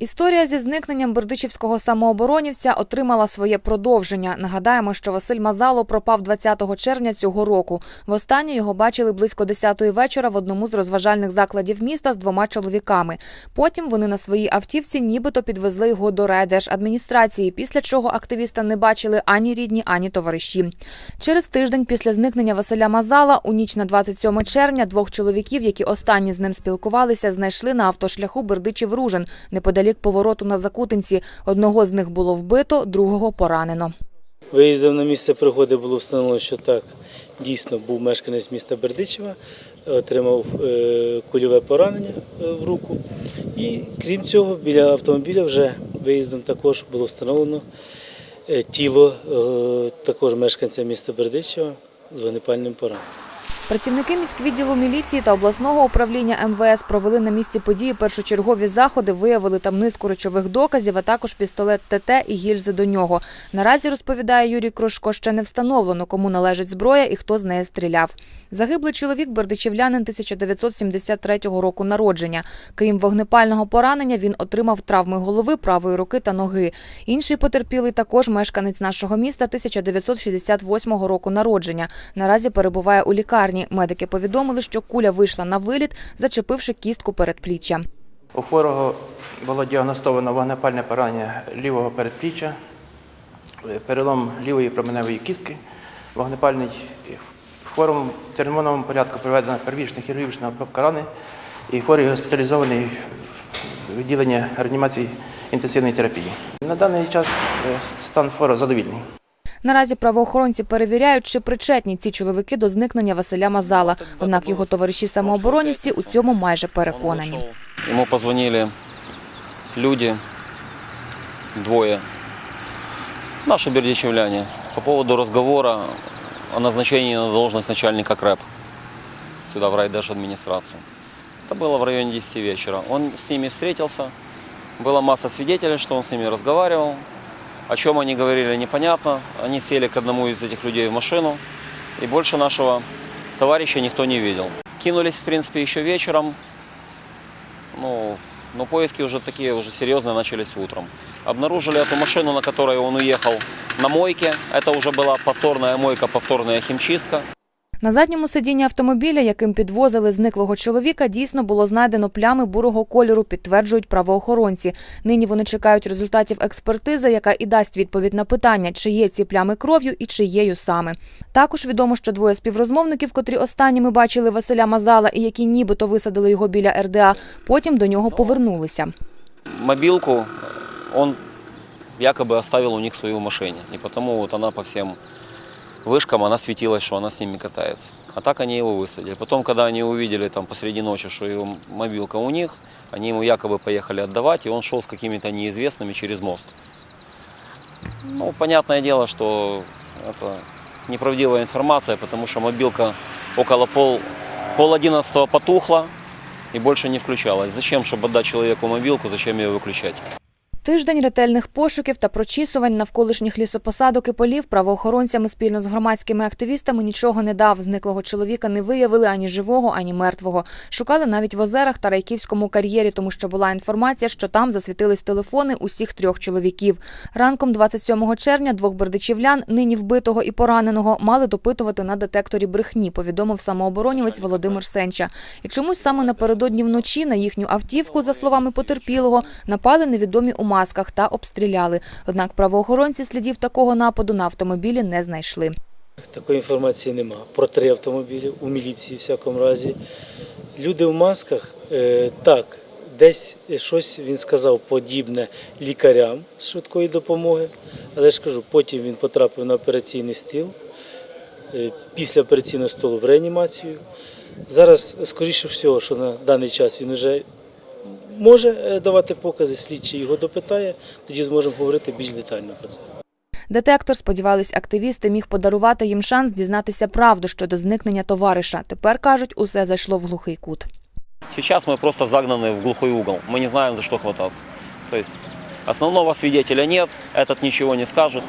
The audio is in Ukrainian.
Історія зі зникненням бердичівського самооборонівця отримала своє продовження. Нагадаємо, що Василь Мазало пропав 20 червня цього року. Востаннє його бачили близько 10-ї вечора в одному з розважальних закладів міста з двома чоловіками. Потім вони на своїй автівці нібито підвезли його до райдержадміністрації, після чого активіста не бачили ані рідні, ані товариші. Через тиждень після зникнення Василя Мазала у ніч на 27 червня двох чоловіків, які останні з ним спілкувалися, знайшли на автошляху Бердичів-Ружин неподалік повороту на Закутинці. Одного з них було вбито, другого поранено. Виїздом на місце пригоди було встановлено, що так дійсно був мешканець міста Бердичева, отримав е, кульове поранення е, в руку. І крім цього, біля автомобіля вже виїздом також було встановлено е, тіло також мешканця міста Бердичева з вогнепальним пораненням. Працівники міськвідділу міліції та обласного управління МВС провели на місці події першочергові заходи, виявили там низку речових доказів, а також пістолет ТТ і гільзи до нього. Наразі розповідає Юрій Крушко, ще не встановлено, кому належить зброя і хто з неї стріляв. Загиблий чоловік бердичівлянин 1973 року народження. Крім вогнепального поранення, він отримав травми голови, правої руки та ноги. Інший потерпілий також мешканець нашого міста 1968 року народження. Наразі перебуває у лікарні. Медики повідомили, що куля вийшла на виліт, зачепивши кістку передпліччя. У хворого було діагностовано вогнепальне поранення лівого передпліччя, перелом лівої променевої кістки, вогнепальний в терміновому порядку проведена первічна хірургічна обробка рани, і хворий госпіталізований в відділення реанімації інтенсивної терапії. На даний час е, стан хворого задовільний. Наразі правоохоронці перевіряють, чи причетні ці чоловіки до зникнення Василя Мазала. Однак його товариші самооборонівці у цьому майже переконані. Ему позвонили люди, двое, наши бердичевляне, по поводу разговора о назначении на должность начальника КРЭП сюда, в райдержадминистрацию. Это было в районе 10 вечера. Он с ними встретился, была масса свидетелей, что он с ними разговаривал. О чем они говорили, непонятно. Они сели к одному из этих людей в машину, и больше нашего товарища никто не видел. Кинулись, в принципе, еще вечером, ну, но поиски уже такие уже серьезные начались утром. Обнаружили эту машину, на которой он уехал на мойке. Это уже была повторная мойка, повторная химчистка. На задньому сидінні автомобіля, яким підвозили зниклого чоловіка, дійсно було знайдено плями бурого кольору, підтверджують правоохоронці. Нині вони чекають результатів експертизи, яка і дасть відповідь на питання, чи є ці плями кров'ю і чиєю саме. Також відомо, що двоє співрозмовників, котрі останніми бачили Василя Мазала і які нібито висадили його біля РДА, потім до нього повернулися. Мобилку он якобы оставил у них в своей машине. И потому вот она по всем вышкам, она светилась, что она с ними катается. А так они его высадили. Потом, когда они увидели там посреди ночи, что его мобилка у них, они ему якобы поехали отдавать, и он шел с какими-то неизвестными через мост. Ну, понятное дело, что это неправдивая информация, потому что мобилка около пол, пол одиннадцатого потухла и больше не включалась. Зачем, чтобы отдать человеку мобилку, зачем ее выключать? Тиждень ретельних пошуків та прочісувань навколишніх лісопосадок і полів правоохоронцями спільно з громадськими активістами нічого не дав. Зниклого чоловіка не виявили ані живого, ані мертвого. Шукали навіть в озерах та райківському кар'єрі, тому що була інформація, що там засвітились телефони усіх трьох чоловіків. Ранком 27 червня двох бердичівлян, нині вбитого і пораненого, мали допитувати на детекторі брехні, повідомив самооборонівець Володимир Сенча. І чомусь саме напередодні вночі на їхню автівку, за словами потерпілого, напали невідомі у масках та обстріляли. Однак правоохоронці слідів такого нападу на автомобілі не знайшли. Такої інформації нема. Про три автомобілі у міліції, всякому разі. Люди в масках, е, так, десь щось він сказав подібне лікарям швидкої допомоги, але ж кажу, потім він потрапив на операційний стіл, е, після операційного столу в реанімацію. Зараз, скоріше всього, що на даний час він вже може е, давати покази, слідчий його допитає, тоді зможемо говорити більш детально про це. Детектор, сподівались активісти, міг подарувати їм шанс дізнатися правду щодо зникнення товариша. Тепер кажуть, усе зайшло в глухий кут. Сейчас мы просто загнаны в глухой угол. Мы не знаем, за что хвататься. То есть основного свидетеля нет, этот ничего не скажет.